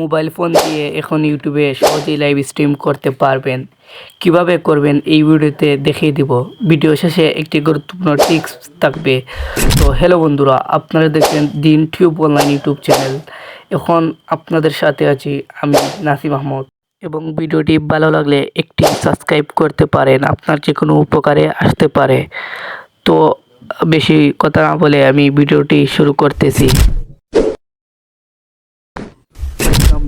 Mobile phone দিয়ে এখন ইউটিউবে সহজেই লাইভ স্ট্রিম করতে পারবেন। কীভাবে করবেন এই ভিডিওতে দেখিয়ে দিব। ভিডিও শেষে একটি গুরুত্বপূর্ণ টিপস থাকবে। তো হ্যালো বন্ধুরা, আপনারা দেখছেন দিন টিউব অনলাইন ইউটিউব চ্যানেল এখন আপনাদের সাথে আছি আমি নাসিম আহমদ। এবং ভিডিওটি ভালো লাগলে একটি সাবস্ক্রাইব করতে পারেন, আপনার যে কোনো উপকারে আসতে পারে। তো বেশি কথা না বলে আমি ভিডিওটি শুরু করতেছি।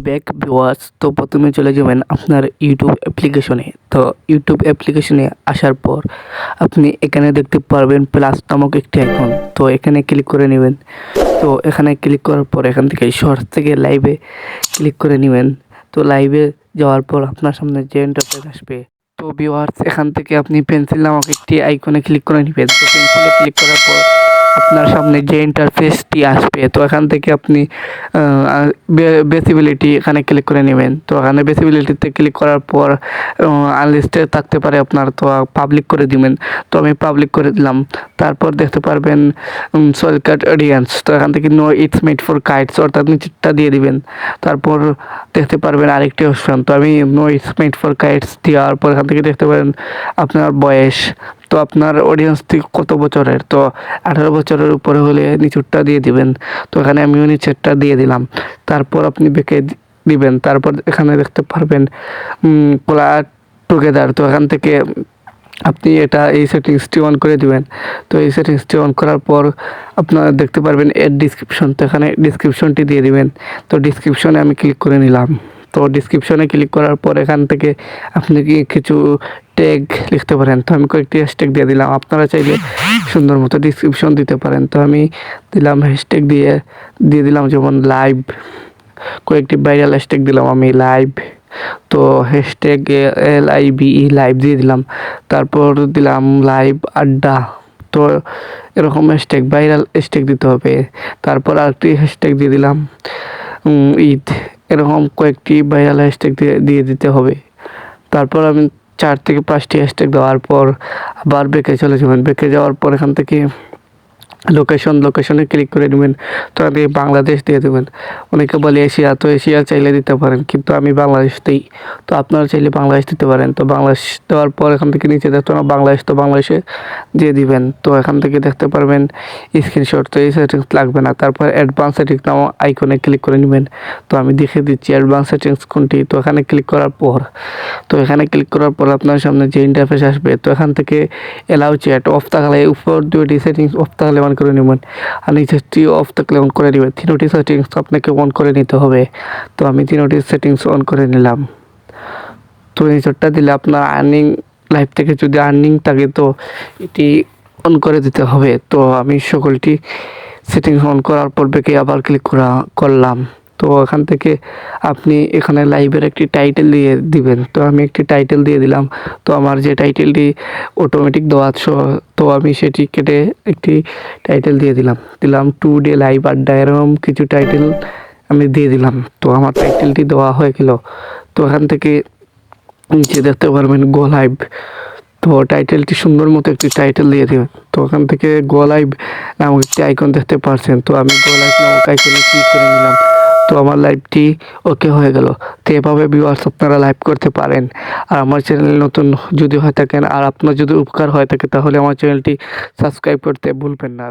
ব্যাক ভিউয়ার্স তো প্রথমে চলে যাবেন আপনার ইউটিউব অ্যাপ্লিকেশনে তো ইউটিউব অ্যাপ্লিকেশনে আসার পর আপনি এখানে দেখতে পারবেন প্লাস নামক একটি আইকন তো এখানে ক্লিক করে নেবেন। তো এখানে ক্লিক করার পর এখান থেকে শর্ট থেকে লাইভে ক্লিক করে নেবেন। তো লাইভে যাওয়ার পর আপনার সামনে যে ইন্টারফেস আসবে। তো ভিউয়ার্স এখান থেকে আপনি পেন্সিল নামক একটি আইকনে ক্লিক করে নেবেন। তো পেন্সিলে ক্লিক করার পর আপনার সামনে যে ইন্টারফেসটি আসবে, তো এখান থেকে আপনি বেসিবিলিটি এখানে ক্লিক করে নেবেন। তো এখানে বেসিবিলিটিতে ক্লিক করার পর আনলিস্টেড থাকতে পারে আপনার, তো পাবলিক করে দিবেন। তো আমি পাবলিক করে দিলাম। তারপর দেখতে পারবেন সলকাট অডিয়েন্স তো এখান থেকে no it's made for kites অর্থাৎ নিচেরটা দিয়ে দিবেন। তারপর দেখতে পারবেন আরেকটি অপশন তো আমি no it's made for kites দেওয়ার পর এখান থেকে দেখতে পারেন, আপনার বয়স। তো আপনার অডিয়েন্স ঠিক কত বছরের? তো আঠারো বছরের উপরে হলে নিচুরটা দিয়ে দিবেন। তো এখানে আমিও নিচেরটা দিয়ে দিলাম। তারপর আপনি বেঁকে দিবেন। তারপর এখানে দেখতে পারবেন কোলা টুগেদার তো এখান থেকে আপনি এটা এই সেটিংসটি অন করে দিবেন। তো এই সেটিংসটি অন করার পর আপনারা দেখতে পারবেন এর ডিসক্রিপশন তো এখানে ডিসক্রিপশনটি দিয়ে দিবেন। তো ডিসক্রিপশনে আমি ক্লিক করে নিলাম। তো ডিসক্রিপশনে ক্লিক করার পর এখান থেকে আপনি কি কিছু ট্যাগ লিখতে পারেন। তো আমি কয়েকটি হ্যাশট্যাগ দিয়ে দিলাম। আপনারা চাইলে সুন্দর মতো ডিসক্রিপশন দিতে পারেন। তো আমি দিলাম হ্যাশট্যাগ দিয়ে দিয়ে দিলাম যেমন লাইভ কয়েকটি ভাইরাল হ্যাশট্যাগ দিলাম আমি লাইভ তো hashtag L I B live দিয়ে দিলাম। তারপর দিলাম লাইভ আড্ডা। তো এরকম হ্যাশট্যাগ ভাইরাল হ্যাশট্যাগ দিতে হবে। তারপর আরেকটি হ্যাশট্যাগ দিয়ে দিলাম ঈদ। এরকম কয়েকটি ভাইরাল হ্যাশট্যাগ দিয়ে দিতে হবে। তারপর আমি চার থেকে পাঁচটি হ্যাশট্যাগ দেওয়ার পর আবার বেঁকে চলে যাবেন বেঁকে যাওয়ার পর এখান থেকে লোকেশন লোকেশনে ক্লিক করে নেবেন। তো আপনি বাংলাদেশ দিয়ে দেবেন। অনেকে বলে এশিয়া, তো এশিয়া চাইলে দিতে পারেন, কিন্তু আমি বাংলাদেশ দিই। তো আপনারা চাইলে বাংলাদেশ দিতে পারেন। তো বাংলাদেশ দেওয়ার পর এখান থেকে নিচে দেখতে পারেন বাংলাদেশ তো বাংলাদেশে দিয়ে দিবেন। তো এখান থেকে দেখতে পারবেন স্ক্রিনশট তো এই সেটিংস লাগবে না। তারপর অ্যাডভান্স সেটিংস নাও আইকনে ক্লিক করে নেবেন। তো আমি দেখে দিচ্ছি অ্যাডভান্স সেটিংস কোনটি। তো এখানে ক্লিক করার পর, তো এখানে ক্লিক করার পর আপনার সামনে যে ইন্টারফেস আসবে, তো এখান থেকে এলাউ চ্যাট অফ থাকলে উপর দুটি সেটিংস অফ থাকলে অন করে নেবেন। আর নিচেরটি অফ থাকলে অন করে নেবেন। তিনোটি সেটিংস আপনাকে অন করে নিতে হবে। তো আমি তিনোটি সেটিংস অন করে নিলাম। তো নিচেরটা দিলে আপনার আর্নিং লাইফ থেকে যদি আর্নিং থাকে তো এটি অন করে দিতে হবে। তো আমি সকলটি সেটিংস অন করার পর বেঁকে আবার ক্লিক করা করলাম। তো ওখান থেকে আপনি এখানে লাইভের একটি টাইটেল দিয়ে দিবেন। তো আমি একটি টাইটেল দিয়ে দিলাম। তো আমার যে টাইটেলটি অটোমেটিক দেওয়া তো আমি সেটি কেটে একটি টাইটেল দিয়ে দিলাম। দিলাম টু ডে লাইভ আড্ডা। এরকম কিছু টাইটেল আমি দিয়ে দিলাম। তো আমার টাইটেলটি দেওয়া হয়ে গেল। তো এখান থেকে নিচে দেখতে পারবেন গো লাইভ তো টাইটেলটি সুন্দর মতো একটি টাইটেল দিয়ে দেবেন। তো ওখান থেকে গো লাইভ নামক একটি আইকন দেখতে পারছেন। তো আমি গো লাইভ নামক আইকনে ক্লিক করে নিলাম। তো আমার লাইভটি ওকে হয়ে গেল। তো এভাবে ভিউয়ার্স আপনারা লাইভ করতে পারেন। আর আমার চ্যানেল নতুন যদি হয়ে থাকেন, আর আপনার যদি উপকার হয়ে থাকে, তাহলে আমার চ্যানেলটি সাবস্ক্রাইব করতে ভুলবেন না।